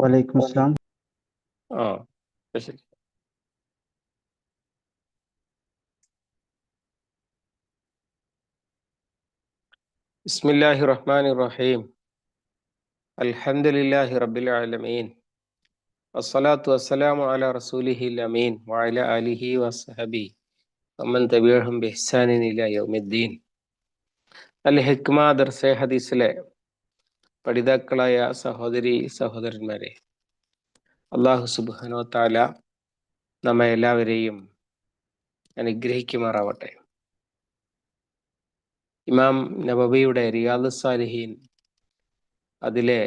وعليكم السلام. آه إيش بسم الله الرحمن الرحيم. الحمد لله رب العالمين. الصلاة والسلام على رسوله الأمين وعلى آله وصحبه ومن تبعهم بإحسان إلى يوم الدين. الحكمة درس حديث പഠിതാക്കളായ സഹോദരി സഹോദരന്മാരെ അള്ളാഹു സുബാനോ താല നമ്മെ എല്ലാവരെയും അനുഗ്രഹിക്കുമാറാവട്ടെ. ഇമാം നബബിയുടെ റിയാദ് സാലിഹീൻ അതിലെ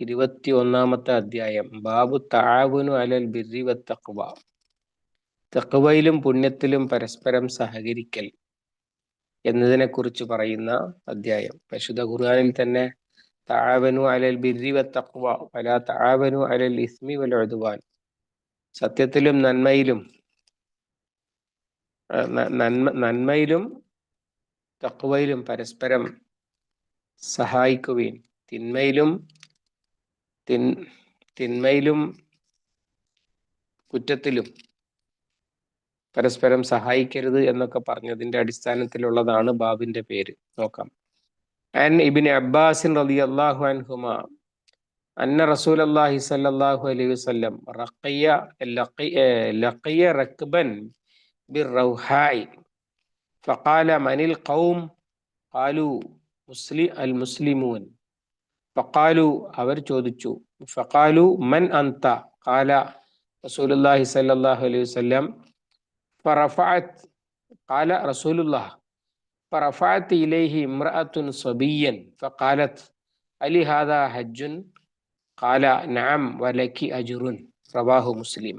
ഇരുപത്തി ഒന്നാമത്തെ അധ്യായം ബാബു താവുനു അലൽ ബിർരി വ തക്വ തക്വയിലും പുണ്യത്തിലും പരസ്പരം സഹകരിക്കൽ എന്നതിനെ കുറിച്ച് പറയുന്ന അധ്യായം. പരിശുദ്ധ ഖുർആാനിൽ തന്നെ താവനു അലൽ ബിരി വത്തഖ്വ വലാ താവനു അലൽ ഇസ്മി വൽ ഉദ്വാൻ. സത്യത്തിലും നന്മയിലും നന്മ നന്മയിലും തക്വയിലും പരസ്പരം സഹായിക്കുകയും തിന്മയിലും തിൻ തിന്മയിലും കുറ്റത്തിലും പരസ്പരം സഹായിക്കരുത് എന്നൊക്കെ പറഞ്ഞതിന്റെ അടിസ്ഥാനത്തിലുള്ളതാണ് ബാബിന്റെ പേര്. നോക്കാം. അൻ ഇബിൻ അബ്ബാസിൻ റളിയല്ലാഹു അൻഹുമ അന്ന റസൂലല്ലാഹി സ്വല്ലല്ലാഹു അലൈഹി വസല്ലം റഖിയ ലഖിയ ലഖിയ റക്ബൻ ബിർറൗഹായി فقال من القوم قالوا മുസ്ലി അൽ മുസ്ലിമൂൻ ഫഖാലു അവർ ചോദിച്ചു ഫഖാലു മൻ അന്ത ഖാല റസൂലുള്ളാഹി സ്വല്ലല്ലാഹു അലൈഹി വസല്ലം فرفعت قال رسول الله فرفعت إليه امرأة صبيا فقالت ألي هذا حج قال نعم ولك أجر رواه مسلم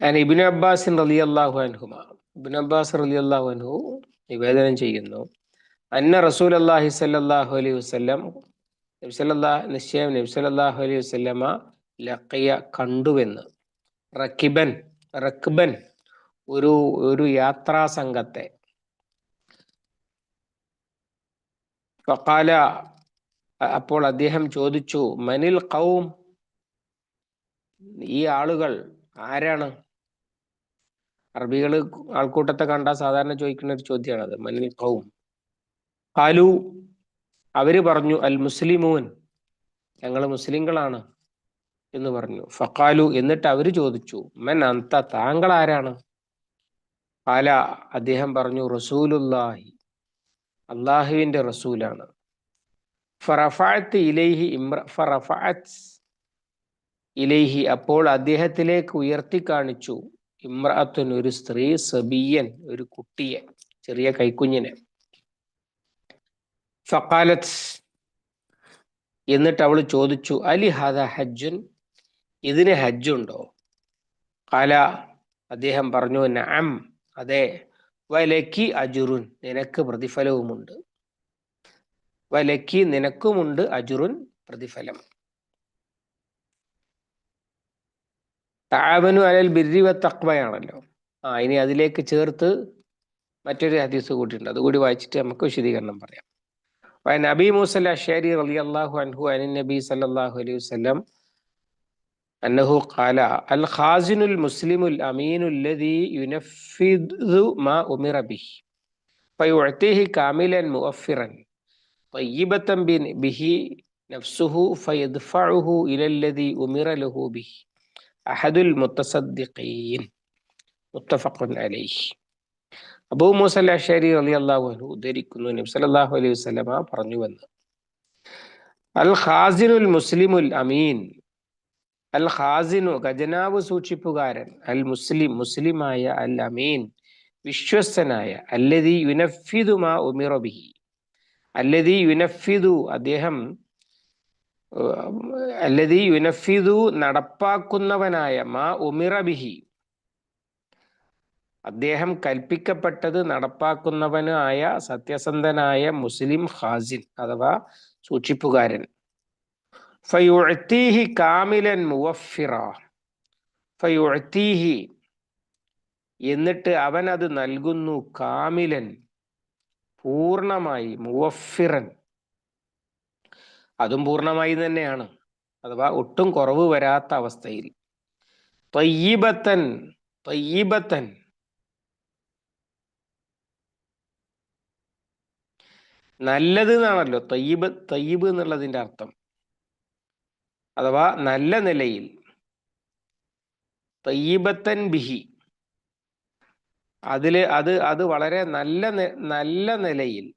ഞാൻ ഇബിന് അബ്ബാസിൻ റലി അള്ളാഹു അൻഹുമ ഇബിൻ അബ്ബാസ് റലി അള്ളാഹു അൻഹു നിവേദനം ചെയ്യുന്നു അന്ന റസൂൽ അള്ളാഹി സല്ലാഹു അലൈഹി വസ്ലം നബ്സല്ലാ നിശ്ചയം നബ്സല്ലാഹു അലൈഹി വസ്ലമ ലക്കിയ കണ്ടുവെന്ന് റക്കിബൻ റക്ബൻ ഒരു ഒരു യാത്രാ സംഘത്തെ അപ്പോൾ അദ്ദേഹം ചോദിച്ചു മനിൽ കൗം ഈ ആളുകൾ ആരാണ്? അറബികൾ ആൾക്കൂട്ടത്തെ കണ്ടാൽ സാധാരണ ചോദിക്കുന്ന ഒരു ചോദ്യമാണത് മനിൽ കൗം കാലു അവർ പറഞ്ഞു അൽ മുസ്ലിമൂൻ. ഞങ്ങൾ മുസ്ലിങ്ങളാണ്. എന്ന് പറഞ്ഞു. ഫക്കാലു എന്നിട്ട് അവർ ചോദിച്ചു മൻ അന്ത താങ്കൾ ആരാണ്? കാല അദ്ദേഹം പറഞ്ഞു റസൂലുല്ലാഹി അള്ളാഹുവിന്റെ റസൂലാണ്. ഫറഫാത്ത് ഇലൈഹി ഇമ്ര ഫറഫാത്ത് ഇലൈഹി അപ്പോൾ അദ്ദേഹത്തിലേക്ക് ഉയർത്തി കാണിച്ചു ഇമ്രഅത്തുൻ ഒരു സ്ത്രീ സബിയൻ ഒരു കുട്ടിയെ ചെറിയ കൈക്കുഞ്ഞിനെ. ഫക്കാലത്ത് എന്നിട്ട് അവൾ ചോദിച്ചു അലി ഹദ ഹജ്ജുൻ? ഇതിന് ഹജ്ജുണ്ടോ? കാല അദ്ദേഹം പറഞ്ഞു നഅം. അതെ. വലക്കി അജുറുൻ നിനക്ക് പ്രതിഫലവുമുണ്ട്. വലക്കി നിനക്കുമുണ്ട് അജുറുൻ പ്രതിഫലം. താവനു അലൽ ബിരിവ വ തക്വയാണല്ലോ ആ ഇനി അതിലേക്ക് ചേർത്ത് മറ്റൊരു ഹദീസ് കൂട്ടിയിട്ടുണ്ട്. അതുകൂടി വായിച്ചിട്ട് നമുക്ക് വിശദീകരണം പറയാം. നബി മൂസല്ലാ ഷേരി അലി അള്ളാഹു അൻഹു അനിൻ നബി സല്ലാഹു അലൈഹി വസ്ലം أنه قال الخازن المسلم الأمين الذي ينفذ ما أمر به فيعطيه كاملا مؤفرا طيبة بن- به نفسه فيدفعه إلى الذي أمر له به أحد المتصدقين متفق عليه അബൂ മൂസൽ അഷരി അലി അള്ളാഹു അൻഹു ഉദ്ധരിക്കുന്നു നബി സല്ലല്ലാഹു അലൈഹി വസല്ലമ പറഞ്ഞുവെന്ന് അൽ ഖാസിനുൽ മുസ്ലിമുൽ അമീൻ അൽ ഖാസിനു ഖജനാവ് സൂക്ഷിപ്പുകാരൻ അൽ മുസ്ലിം മുസ്ലിമായ അൽ അമീൻ വിശ്വസ്തനായ അല്ലതി യുനഫിദുമാ ഉമിറബിഹി അല്ലതി യുനഫിദു അദ്ദേഹം അല്ലതി യുനഫിദു നടപ്പാക്കുന്നവനായ മാ ഉമിറബിഹി അദ്ദേഹം കൽപ്പിക്കപ്പെട്ടത് നടപ്പാക്കുന്നവനായ സത്യസന്ധനായ മുസ്ലിം ഖാസിൻ അഥവാ സൂക്ഷിപ്പുകാരൻ. ഫയുഅ്തീഹി കാമിലൻ മുവഫിറ. ഫയുഅ്തീഹി എന്നിട്ട് അവൻ അത് നൽകുന്നു കാമിലൻ പൂർണമായി മുവഫിറൻ. അതും പൂർണമായി തന്നെയാണ്. അഥവാ ഒട്ടും കുറവ് വരാത്ത അവസ്ഥയിൽ. തയ്യബത്തൻ തയ്യബത്തൻ. നല്ലത് എന്നാണല്ലോ തയ്യബ് തയ്യബ് എന്നുള്ളതിന്റെ അർത്ഥം. അഥവാ നല്ല നിലയിൽ. തയ്യബത്തൻ ബിഹി. അതിൽ അത് അത് വളരെ നല്ല നല്ല നിലയിൽ.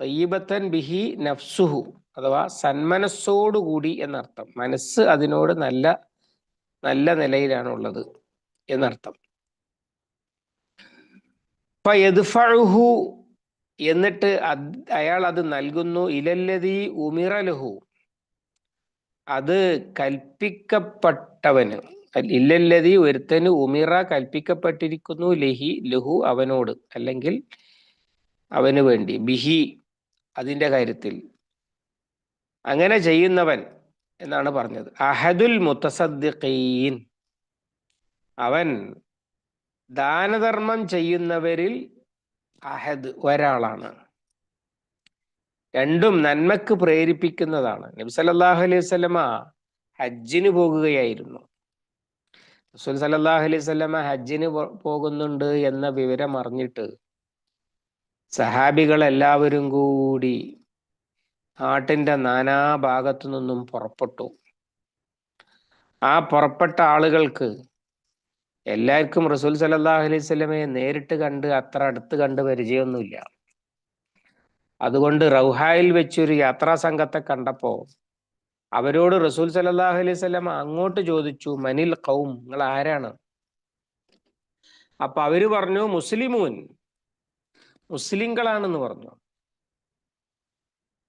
തയ്യബത്തൻ ബിഹി നഫ്സുഹു അഥവാ സന്മനസ്സോടുകൂടി എന്നർത്ഥം. മനസ്സ് അതിനോട് നല്ല നല്ല നിലയിലാണുള്ളത് എന്നർത്ഥം. എന്നിട്ട് അയാൾ അത് നൽകുന്നു ഇലല്ലതി ഉമിറലഹു. അത് കൽപ്പിക്കപ്പെട്ടവന് ഇല്ലല്ലതി ഒരുത്തന് ഉമിറ കൽപ്പിക്കപ്പെട്ടിരിക്കുന്നു ലഹി ലഹു അവനോട് അല്ലെങ്കിൽ അവന് വേണ്ടി ബിഹി അതിന്റെ കാര്യത്തിൽ. അങ്ങനെ ചെയ്യുന്നവൻ എന്നാണ് പറഞ്ഞത്. അഹദുൽ മുത്തസദ്ദീൻ അവൻ ദാനധർമ്മം ചെയ്യുന്നവരിൽ അഹദ് ഒരാളാണ്. രണ്ടും നന്മക്ക് പ്രേരിപ്പിക്കുന്നതാണ്. നബി സല്ലല്ലാഹു അലൈഹി സ്വലമ ഹജ്ജിന് പോകുകയായിരുന്നു. റസൂൽ സല്ലാഹു അലൈഹി സ്വലമ ഹജ്ജിന് പോകുന്നുണ്ട് എന്ന വിവരം അറിഞ്ഞിട്ട് സഹാബികൾ എല്ലാവരും കൂടി നാട്ടിന്റെ നാനാഭാഗത്തു നിന്നും പുറപ്പെട്ടു. ആ പുറപ്പെട്ട ആളുകൾക്ക് എല്ലാവർക്കും റസൂൽ സലല്ലാഹു അലൈഹി സ്വലമയെ നേരിട്ട് കണ്ട് അത്ര അടുത്ത് കണ്ട് പരിചയമൊന്നുമില്ല. അതുകൊണ്ട് റൗഹായിൽ വെച്ചൊരു യാത്രാ സംഘത്തെ കണ്ടപ്പോ അവരോട് റസൂൽ സലല്ലാഹു അലൈഹി സ്വലമ അങ്ങോട്ട് ചോദിച്ചു മനിൽ കൗം നിങ്ങൾ ആരാണ്? അപ്പൊ അവർ പറഞ്ഞു മുസ്ലിമൂൻ മുസ്ലിങ്ങളാണെന്ന് പറഞ്ഞു.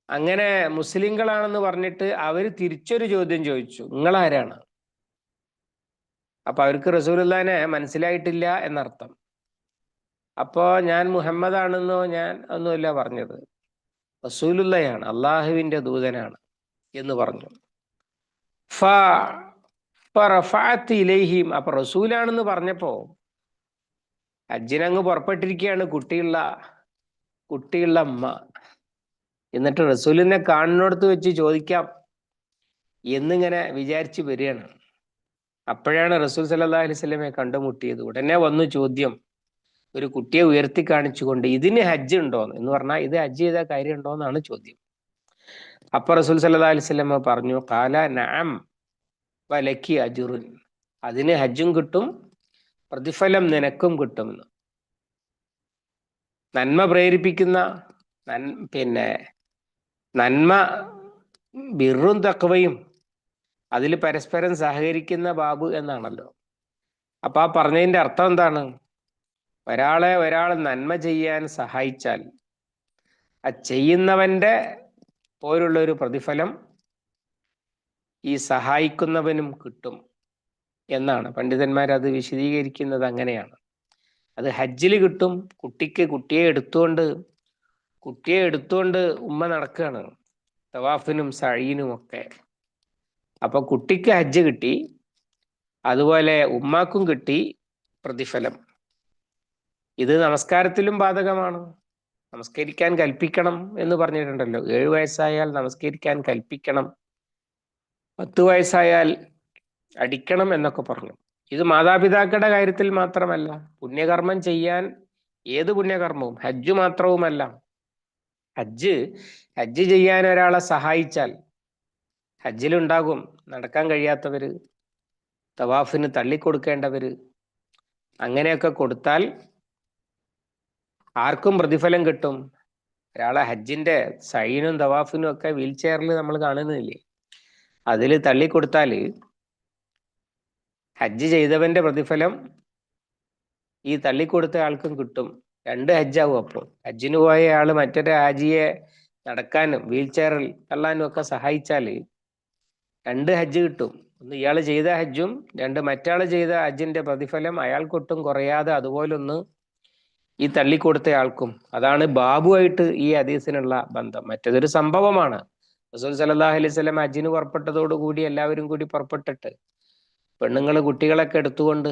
അങ്ങനെ മുസ്ലിങ്ങളാണെന്ന് പറഞ്ഞിട്ട് അവർ തിരിച്ചൊരു ചോദ്യം ചോദിച്ചു നിങ്ങൾ ആരാണ്? അപ്പൊ അവർക്ക് റസൂലുല്ലാനെ മനസ്സിലായിട്ടില്ല എന്നർത്ഥം. അപ്പോ ഞാൻ മുഹമ്മദ് ആണെന്നോ ഞാൻ ഒന്നുമില്ല പറഞ്ഞത്. റസൂലുല്ലയാണ് അള്ളാഹുവിന്റെ ദൂതനാണ് എന്ന് പറഞ്ഞു. ഇലൈഹിം. അപ്പൊ റസൂലാണെന്ന് പറഞ്ഞപ്പോ അജ്ജിനങ്ങ് പുറപ്പെട്ടിരിക്കുകയാണ് കുട്ടിയുള്ള കുട്ടിയുള്ള അമ്മ. എന്നിട്ട് റസൂലിനെ കാണുന്നിടത്ത് വെച്ച് ചോദിക്കാം എന്നിങ്ങനെ വിചാരിച്ചു വരികയാണ്. അപ്പോഴാണ് റസൂൽ സല്ലാ അലൈഹി സ്വലമെ കണ്ടുമുട്ടിയത്. ഉടനെ വന്നു ചോദ്യം ഒരു കുട്ടിയെ ഉയർത്തി കാണിച്ചുകൊണ്ട് ഇതിന് ഹജ്ജ് ഉണ്ടോ എന്ന് പറഞ്ഞാൽ ഇത് ഹജ്ജ് ചെയ്ത കാര്യം ഉണ്ടോ എന്നാണ് ചോദ്യം. അപ്പൊ റസൂൽ സല്ലാ അലൈഹി സ്വലമ പറഞ്ഞു കാല നാം വലക്കി അജുറുൻ. അതിന് ഹജ്ജും കിട്ടും പ്രതിഫലം നിനക്കും കിട്ടുമെന്ന്. നന്മ പ്രേരിപ്പിക്കുന്ന പിന്നെ നന്മ ബിറും തക്കവയും അതിൽ പരസ്പരം സഹകരിക്കുന്ന ബാബു എന്നാണല്ലോ. അപ്പൊ ആ പറഞ്ഞതിന്റെ അർത്ഥം എന്താണ്? ഒരാളെ ഒരാൾ നന്മ ചെയ്യാൻ സഹായിച്ചാൽ ആ ചെയ്യുന്നവന്റെ പോലുള്ള ഒരു പ്രതിഫലം ഈ സഹായിക്കുന്നവനും കിട്ടും എന്നാണ്. പണ്ഡിതന്മാർ അത് വിശദീകരിക്കുന്നത് അങ്ങനെയാണ്. അത് ഹജ്ജിൽ കിട്ടും കുട്ടിക്ക് കുട്ടിയെ എടുത്തുകൊണ്ട് കുട്ടിയെ എടുത്തുകൊണ്ട് ഉമ്മ നടക്കുകയാണ് തവാഫിനും സഴീനും ഒക്കെ. അപ്പൊ കുട്ടിക്ക് ഹജ്ജ് കിട്ടി അതുപോലെ ഉമ്മാക്കും കിട്ടി പ്രതിഫലം. ഇത് നമസ്കാരത്തിലും ബാധകമാണ്. നമസ്കരിക്കാൻ കൽപ്പിക്കണം എന്ന് പറഞ്ഞിട്ടുണ്ടല്ലോ. ഏഴു വയസ്സായാൽ നമസ്കരിക്കാൻ കൽപ്പിക്കണം. പത്ത് വയസ്സായാൽ അടിക്കണം എന്നൊക്കെ പറഞ്ഞു. ഇത് മാതാപിതാക്കളുടെ കാര്യത്തിൽ മാത്രമല്ല പുണ്യകർമ്മം ചെയ്യാൻ ഏത് പുണ്യകർമ്മവും ഹജ്ജ് മാത്രവുമല്ല ഹജ്ജ് ഹജ്ജ് ചെയ്യാൻ ഒരാളെ സഹായിച്ചാൽ ഹജ്ജിലുണ്ടാകും നടക്കാൻ കഴിയാത്തവര് തവാഫിന് തള്ളിക്കൊടുക്കേണ്ടവര് അങ്ങനെയൊക്കെ കൊടുത്താൽ ആർക്കും പ്രതിഫലം കിട്ടും. ഒരാളെ ഹജ്ജിന്റെ സൈനും തവാഫിനും ഒക്കെ വീൽ ചെയറിൽ നമ്മൾ കാണുന്നില്ലേ? അതിൽ തള്ളിക്കൊടുത്താൽ ഹജ്ജ് ചെയ്തവന്റെ പ്രതിഫലം ഈ തള്ളിക്കൊടുത്ത ആൾക്കും കിട്ടും. രണ്ട് ഹജ്ജാവും അപ്പോൾ. ഹജ്ജിന് പോയ ആൾ മറ്റൊരു ഹാജിയെ നടക്കാനും വീൽ ചെയറിൽ തള്ളാനും ഒക്കെ സഹായിച്ചാൽ രണ്ട് ഹജ്ജ് കിട്ടും. ഒന്ന് ഇയാൾ ചെയ്ത ഹജ്ജും രണ്ട് മറ്റാൾ ചെയ്ത ഹജ്ജിന്റെ പ്രതിഫലം അയാൾക്കൊട്ടും കുറയാതെ അതുപോലൊന്ന് ഈ തള്ളിക്കൊടുത്ത ആൾക്കും. അതാണ് ബാബുവായിട്ട് ഈ ഹദീസിനുള്ള ബന്ധം. മറ്റതൊരു സംഭവമാണ്. റസൂൽ സലാഹ് അലൈഹി സ്വലം ഹജ്ജിന് പുറപ്പെട്ടതോടുകൂടി എല്ലാവരും കൂടി പുറപ്പെട്ടിട്ട് പെണ്ണുങ്ങൾ കുട്ടികളൊക്കെ എടുത്തുകൊണ്ട്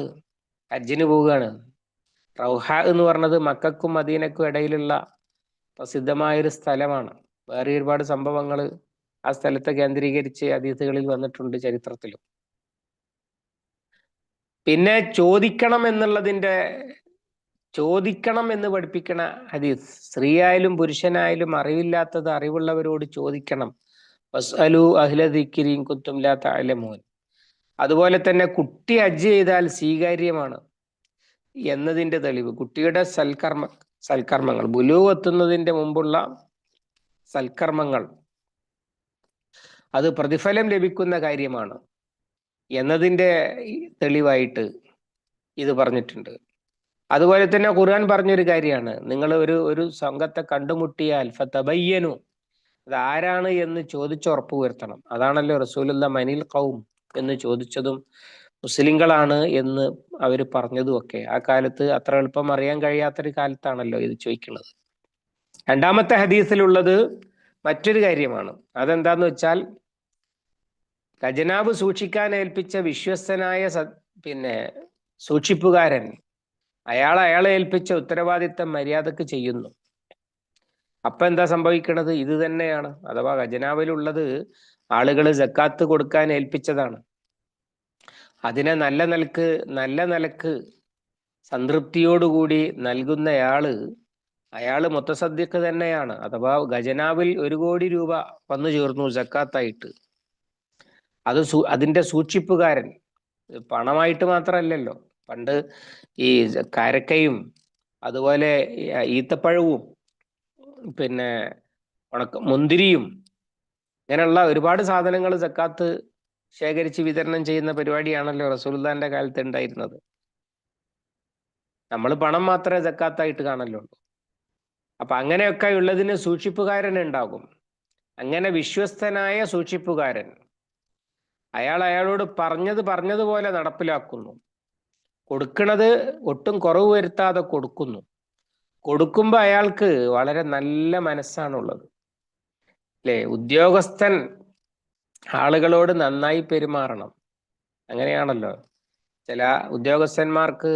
ഹജ്ജിന് പോവുകയാണ്. റൗഹ എന്ന് പറഞ്ഞത് മക്കൾക്കും മദീനക്കും ഇടയിലുള്ള പ്രസിദ്ധമായൊരു സ്ഥലമാണ്. വേറെ ഒരുപാട് സംഭവങ്ങൾ ആ സ്ഥലത്തെ കേന്ദ്രീകരിച്ച് അതീതുകളിൽ വന്നിട്ടുണ്ട് ചരിത്രത്തിലും. പിന്നെ ചോദിക്കണം എന്നുള്ളതിന്റെ ചോദിക്കണം എന്ന് പഠിപ്പിക്കണ ഹദീസ് സ്ത്രീയായാലും പുരുഷനായാലും അറിവില്ലാത്തത് അറിവുള്ളവരോട് ചോദിക്കണം. വസ്അലു അഹ്ലദിക്കിരിയും കുത്തും ലാ തഅലമൂൻ. അതുപോലെ തന്നെ കുട്ടി ഹജ്ജ് ചെയ്താൽ സ്വീകാര്യമാണ് എന്നതിന്റെ തെളിവ്. കുട്ടിയുടെ സൽക്കർമ്മ സൽക്കർമ്മങ്ങൾ ബുലു എത്തുന്നതിന്റെ മുമ്പുള്ള സൽക്കർമ്മങ്ങൾ അത് പ്രതിഫലം ലഭിക്കുന്ന കാര്യമാണ്. എന്നതിന്റെ തെളിവായിട്ട് ഇത് പറഞ്ഞിട്ടുണ്ട്. അതുപോലെ തന്നെ ഖുർആൻ പറഞ്ഞൊരു കാര്യമാണ്. നിങ്ങൾ ഒരു ഒരു സംഘത്തെ കണ്ടുമുട്ടിയാൽ ഫതബയ്യനു. അത് ആരാണ് എന്ന് ചോദിച്ചുറപ്പ് വരുത്തണം. അതാണല്ലോ റസൂലുള്ള മനിൽ കൗം എന്ന് ചോദിച്ചതും മുസ്ലിങ്ങളാണ് എന്ന് അവർ പറഞ്ഞതും ഒക്കെ ആ കാലത്ത് അത്ര എളുപ്പം അറിയാൻ കഴിയാത്തൊരു കാലത്താണല്ലോ ഇത് ചോദിക്കുന്നത്. രണ്ടാമത്തെ ഹദീസിലുള്ളത് മറ്റൊരു കാര്യമാണ്. അതെന്താന്ന് വെച്ചാൽ ഖജനാവ് സൂക്ഷിക്കാൻ ഏൽപ്പിച്ച വിശ്വസ്തനായ പിന്നെ സൂക്ഷിപ്പുകാരൻ അയാൾ അയാളെ ഏൽപ്പിച്ച ഉത്തരവാദിത്തം മര്യാദയ്ക്ക് ചെയ്യുന്നു. അപ്പൊ എന്താ സംഭവിക്കണത്? ഇത് തന്നെയാണ്. അഥവാ ഖജനാവിലുള്ളത് ആളുകൾ ജക്കാത്ത് കൊടുക്കാൻ ഏൽപ്പിച്ചതാണ്. അതിനെ നല്ല നിലയ്ക്ക് നല്ല നിലയ്ക്ക് സംതൃപ്തിയോടുകൂടി നൽകുന്നയാൾ അയാൾ മൊത്തസദ്യക്ക് തന്നെയാണ്. അഥവാ ഖജനാവിൽ ഒരു കോടി രൂപ വന്നു ചേർന്നു ജക്കാത്തായിട്ട്. അത് അതിന്റെ സൂക്ഷിപ്പുകാരൻ. പണമായിട്ട് മാത്രമല്ലല്ലോ പണ്ട് ഈ കാരക്കയും അതുപോലെ ഈത്തപ്പഴവും പിന്നെ ഉണക്ക മുന്തിരിയും ഇങ്ങനെയുള്ള ഒരുപാട് സാധനങ്ങൾ സക്കാത്ത് ശേഖരിച്ച് വിതരണം ചെയ്യുന്ന പരിപാടിയാണല്ലോ റസൂൽദാന്റെ കാലത്ത് ഉണ്ടായിരുന്നത്. നമ്മൾ പണം മാത്രമേ സക്കാത്തായിട്ട് കാണലുള്ളൂ. അപ്പൊ അങ്ങനെയൊക്കെ ഉള്ളതിന് സൂക്ഷിപ്പുകാരൻ ഉണ്ടാകും. അങ്ങനെ വിശ്വസ്തനായ സൂക്ഷിപ്പുകാരൻ അയാൾ അയാളോട് പറഞ്ഞത് പറഞ്ഞതുപോലെ നടപ്പിലാക്കുന്നു. കൊടുക്കണത് ഒട്ടും കുറവ് വരുത്താതെ കൊടുക്കുന്നു. കൊടുക്കുമ്പോൾ അയാൾക്ക് വളരെ നല്ല മനസ്സാണുള്ളത്. അല്ലേ ഉദ്യോഗസ്ഥൻ ആളുകളോട് നന്നായി പെരുമാറണം. അങ്ങനെയാണല്ലോ. ചില ഉദ്യോഗസ്ഥന്മാർക്ക്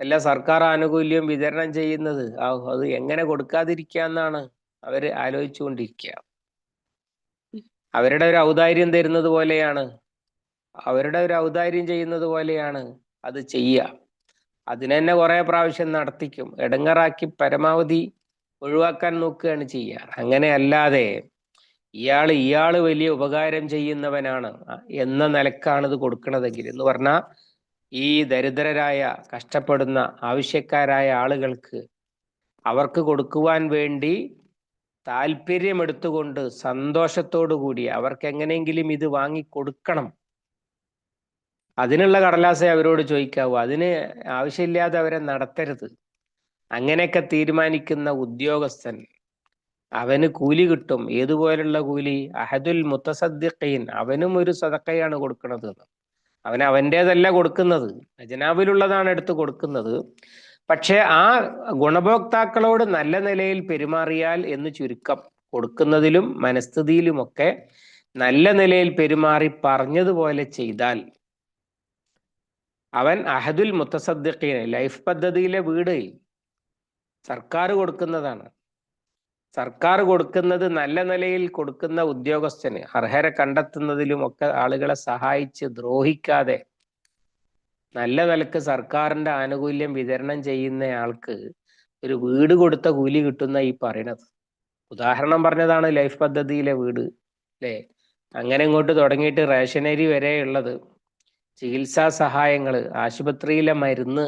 എല്ലാ സർക്കാർ ആനുകൂല്യവും വിതരണം ചെയ്യുന്നത് അത് എങ്ങനെ കൊടുക്കാതിരിക്കാന്നാണ് അവർ ആലോചിച്ചുകൊണ്ടിരിക്കുക. അവരുടെ ഒരു ഔദാര്യം തരുന്നത് പോലെയാണ്. അവരുടെ ഒരു ഔദാര്യം ചെയ്യുന്നത് പോലെയാണ് അത് ചെയ്യുക. അതിനെന്നെ കുറെ പ്രാവശ്യം നടത്തിക്കും. ഇടങ്ങറാക്കി പരമാവധി ഒഴിവാക്കാൻ നോക്കുകയാണ് ചെയ്യുക. അങ്ങനെ അല്ലാതെ ഇയാൾ ഇയാൾ വലിയ ഉപകാരം ചെയ്യുന്നവനാണ് എന്ന നിലക്കാണ് ഇത് കൊടുക്കണതെങ്കിൽ എന്ന് പറഞ്ഞാൽ ഈ ദരിദ്രരായ കഷ്ടപ്പെടുന്ന ആവശ്യക്കാരായ ആളുകൾക്ക് അവർക്ക് കൊടുക്കുവാൻ വേണ്ടി താല്പര്യമെടുത്തുകൊണ്ട് സന്തോഷത്തോടു കൂടി അവർക്ക് എങ്ങനെയെങ്കിലും ഇത് വാങ്ങി കൊടുക്കണം. അതിനുള്ള കടലാസെ അവരോട് ചോദിക്കാവൂ. അതിന് ആവശ്യമില്ലാതെ അവരെ നടത്തരുത്. അങ്ങനെയൊക്കെ തീരുമാനിക്കുന്ന ഉദ്യോഗസ്ഥൻ അവന് കൂലി കിട്ടും. ഏതുപോലുള്ള കൂലി? അഹദുൽ മുത്തസദ്ദിഖീൻ. അവനും ഒരു സദക്കയാണ് കൊടുക്കുന്നത് അവൻ അവന്റേതല്ല കൊടുക്കുന്നത്. അജനാബിലുള്ളതാണ് എടുത്ത് കൊടുക്കുന്നത്. പക്ഷെ ആ ഗുണഭോക്താക്കളോട് നല്ല നിലയിൽ പെരുമാറിയാൽ എന്ന് ചുരുക്കം കൊടുക്കുന്നതിലും മനസ്ഥിതിയിലുമൊക്കെ നല്ല നിലയിൽ പെരുമാറി പറഞ്ഞതുപോലെ ചെയ്താൽ അവൻ അഹദുൽ മുത്തസദ്ദിഖീൻ ലൈഫ് പദ്ധതിയിലെ വീട്. സർക്കാർ കൊടുക്കുന്നതാണ്. സർക്കാർ കൊടുക്കുന്നത് നല്ല നിലയിൽ കൊടുക്കുന്ന ഉദ്യോഗസ്ഥന് അർഹരെ കണ്ടെത്തുന്നതിലും ഒക്കെ ആളുകളെ സഹായിച്ച് ദ്രോഹിക്കാതെ നല്ല നിലയ്ക്ക് സർക്കാരിന്റെ ആനുകൂല്യം വിതരണം ചെയ്യുന്ന ആൾക്ക് ഒരു വീട് കൊടുത്ത കൂലി കിട്ടുന്ന ഈ പറയണത്. ഉദാഹരണം പറഞ്ഞതാണ് ലൈഫ് പദ്ധതിയിലെ വീട് അല്ലേ അങ്ങനെ ഇങ്ങോട്ട് തുടങ്ങിയിട്ട് റേഷനരി വരെ ഉള്ളത് ചികിത്സാ സഹായങ്ങൾ ആശുപത്രിയിലെ മരുന്ന്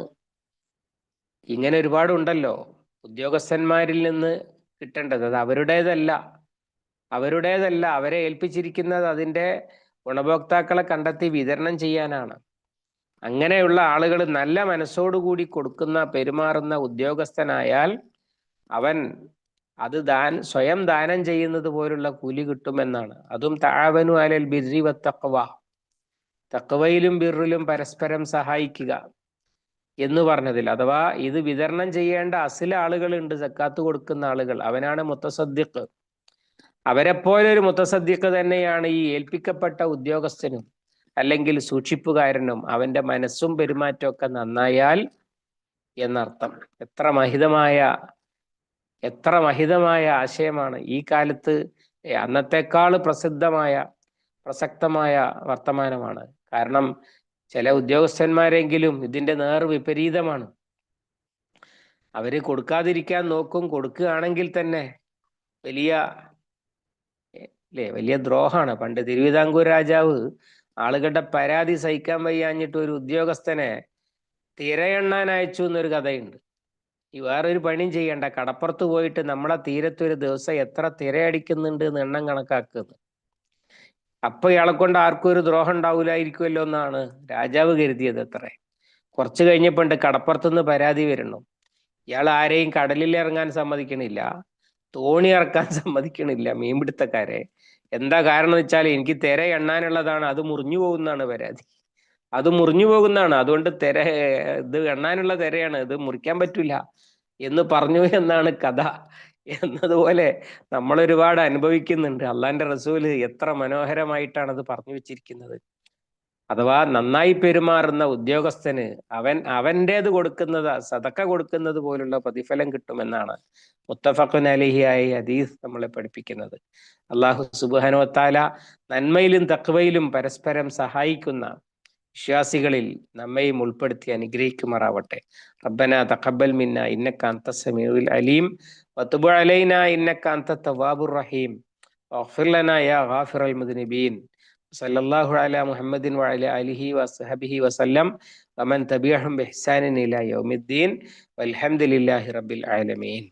ഇങ്ങനെ ഒരുപാടുണ്ടല്ലോ. ഉദ്യോഗസ്ഥന്മാരിൽ നിന്ന് കിട്ടേണ്ടത് അത് അവരുടേതല്ല. അവരുടേതല്ല. അവരെ ഏൽപ്പിച്ചിരിക്കുന്നത് അതിന്റെ ഗുണഭോക്താക്കളെ കണ്ടെത്തി വിതരണം ചെയ്യാനാണ്. അങ്ങനെയുള്ള ആളുകൾ നല്ല മനസ്സോടുകൂടി കൊടുക്കുന്ന പെരുമാറുന്ന ഉദ്യോഗസ്ഥനായാൽ അവൻ അത് ദാൻ സ്വയം ദാനം ചെയ്യുന്നത് പോലുള്ള കൂലി കിട്ടുമെന്നാണ്. അതും താവനു അലൽ ബിരി വത്തക്കവ തക്കവയിലും ബിറിലും പരസ്പരം സഹായിക്കുക എന്ന് പറഞ്ഞതിൽ അഥവാ ഇത് വിതരണം ചെയ്യേണ്ട അസില ആളുകളുണ്ട് സക്കാത്ത് കൊടുക്കുന്ന ആളുകൾ അവനാണ് മുത്തസദ്ദിഖ്. അവരെപ്പോലെ ഒരു തന്നെയാണ് ഈ ഏൽപ്പിക്കപ്പെട്ട ഉദ്യോഗസ്ഥനും അല്ലെങ്കിൽ സൂക്ഷിപ്പുകാരനും അവന്റെ മനസ്സും പെരുമാറ്റവും ഒക്കെ നന്നായാൽ എന്നർത്ഥം. എത്ര മഹിതമായ എത്ര മഹിതമായ ആശയമാണ് ഈ കാലത്ത് അന്നത്തെക്കാൾ പ്രസിദ്ധമായ പ്രസക്തമായ വർത്തമാനമാണ്. കാരണം ചില ഉദ്യോഗസ്ഥന്മാരെങ്കിലും ഇതിന്റെ നേർ വിപരീതമാണ്. അവർ കൊടുക്കാതിരിക്കാൻ നോക്കും കൊടുക്കുകയാണെങ്കിൽ തന്നെ വലിയ അല്ലേ വലിയ ദ്രോഹമാണ്. പണ്ട് തിരുവിതാംകൂർ രാജാവ് ആളുകളുടെ പരാതി സഹിക്കാൻ വയ്യാഞ്ഞിട്ട് ഒരു ഉദ്യോഗസ്ഥനെ തിരയെണ്ണാൻ അയച്ചു എന്നൊരു കഥയുണ്ട്. ഈ വേറൊരു പണിയും ചെയ്യണ്ട. കടപ്പുറത്ത് പോയിട്ട് നമ്മളെ തീരത്ത് ഒരു ദിവസം എത്ര തിരയടിക്കുന്നുണ്ട് എന്ന് എണ്ണം കണക്കാക്കുന്നു അപ്പൊ ഇയാളെ കൊണ്ട് ആർക്കും ഒരു ദ്രോഹം ഉണ്ടാവില്ലായിരിക്കുമല്ലോ എന്നാണ് രാജാവ് കരുതിയത് അത്രേ. കുറച്ച് കഴിഞ്ഞപ്പോണ്ട് കടപ്പുറത്തുനിന്ന് പരാതി വരണം. ഇയാൾ ആരെയും കടലിൽ ഇറങ്ങാൻ സമ്മതിക്കണില്ല തോണി ഇറക്കാൻ സമ്മതിക്കണില്ല മീൻപിടുത്തക്കാരെ. എന്താ കാരണം വെച്ചാൽ എനിക്ക് തിര എണ്ണാനുള്ളതാണ് അത് മുറിഞ്ഞു പോകുന്നതാണ് പരാതി. അത് മുറിഞ്ഞു പോകുന്നതാണ് അതുകൊണ്ട് തിര ഇത് എണ്ണാനുള്ള തിരയാണ് ഇത് മുറിക്കാൻ പറ്റില്ല എന്ന് പറഞ്ഞു എന്നാണ് കഥ. എന്നതുപോലെ നമ്മൾ ഒരുപാട് അനുഭവിക്കുന്നുണ്ട്. അള്ളാന്റെ റസൂൽ എത്ര മനോഹരമായിട്ടാണ് അത് പറഞ്ഞു വെച്ചിരിക്കുന്നത്. അഥവാ നന്നായി പെരുമാറുന്ന ഉദ്യോഗസ്ഥന് അവൻ അവന്റേത് കൊടുക്കുന്നത് സതക്ക കൊടുക്കുന്നത് പോലുള്ള പ്രതിഫലം കിട്ടുമെന്നാണ് മുത്തഫഖുൻ അലിഹിയായി ഹദീസ് നമ്മളെ പഠിപ്പിക്കുന്നത്. അള്ളാഹു സുബാനുവത്താല നന്മയിലും തക്വയിലും പരസ്പരം സഹായിക്കുന്ന വിശ്വാസികളിൽ നമ്മയും ഉൾപ്പെടുത്തി അനുഗ്രഹിക്കുമാറാവട്ടെ. റബ്ബന തഖബ്ബൽ മിന്ന ഇന്നക അന്ത സമീഉൽ അലീം. വതുബ് അലൈന ഇന്നക അന്ത തവ്വാബുർ يا غافر ലനാ صلى الله മുദ്നിബീൻ. സല്ലല്ലാഹു وعلى മുഹമ്മദിൻ وصحبه وسلم വസഹബിഹി വസല്ലം. بإحسان തബിഅഹും يوم الدين والحمد لله റബ്ബിൽ ആലമീൻ.